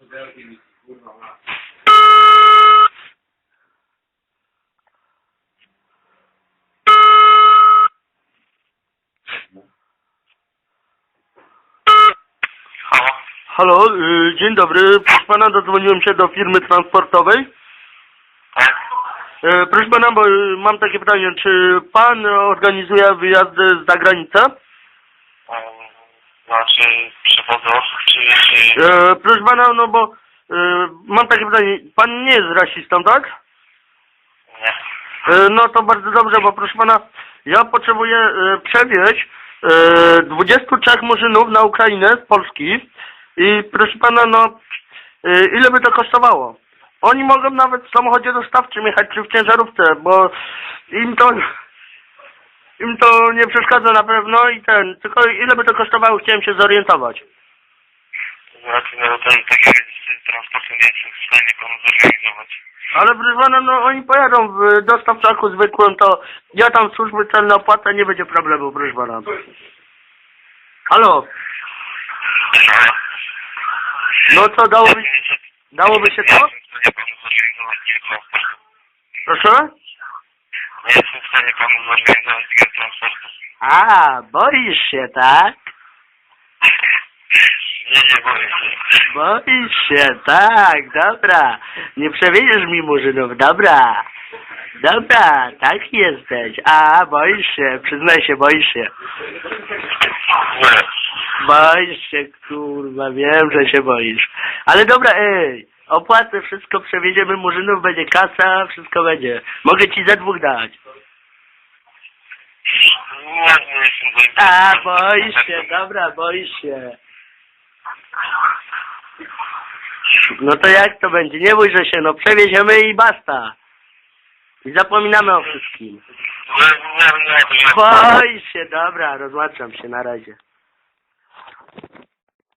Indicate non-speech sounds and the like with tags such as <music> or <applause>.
Halo? Halo, y, dzień dobry. Proszę pana, dodzwoniłem się do firmy transportowej. Tak? Y, Proszę pana, bo y, mam takie pytanie, czy pan organizuje wyjazdy za granicę? Znaczy przewozy osób, czy... czy... Y, Proszę pana, no bo y, mam takie pytanie, pan nie jest rasistą, tak? Nie. Y, No to bardzo dobrze, bo proszę pana, ja potrzebuję y, przewieźć y, 23 murzynów na Ukrainę z Polski i proszę pana, no y, ile by to kosztowało? Oni mogą nawet w samochodzie dostawczym jechać czy w ciężarówce, bo im to im to nie przeszkadza na pewno i ten, tylko ile by to kosztowało, chciałem się zorientować. Znaczy, no to takiego transportu nie jestem w stanie panu zorganizować. Ale proszę pana, no oni pojadą w dostawczaku zwykłym, to ja tam służby celne opłacę, nie będzie problemu, proszę pana. Halo, no co, dałoby, dałoby się to? Nie jestem w stanie panu zorganizować takiego transportu. Proszę? Stanie panu zorganizować transportu. A, boisz się, tak? <laughs> Nie, nie boję się. Boisz się, tak, dobra. Nie przewieziesz mi murzynów, dobra. Dobra, tak jesteś. A, boisz się, przyznaj się, boisz się. Nie. Boisz się, kurwa, wiem, że się boisz. Ale dobra, ej, opłacę wszystko, przewieziemy murzynów, będzie kasa, wszystko będzie. Mogę ci ze dwóch dać. A, boisz się, dobra, boisz się. No to jak to będzie? Nie bój, że się, no przewieziemy i basta. I zapominamy o wszystkim. Nie. Boisz się, dobra, rozłączam się na razie.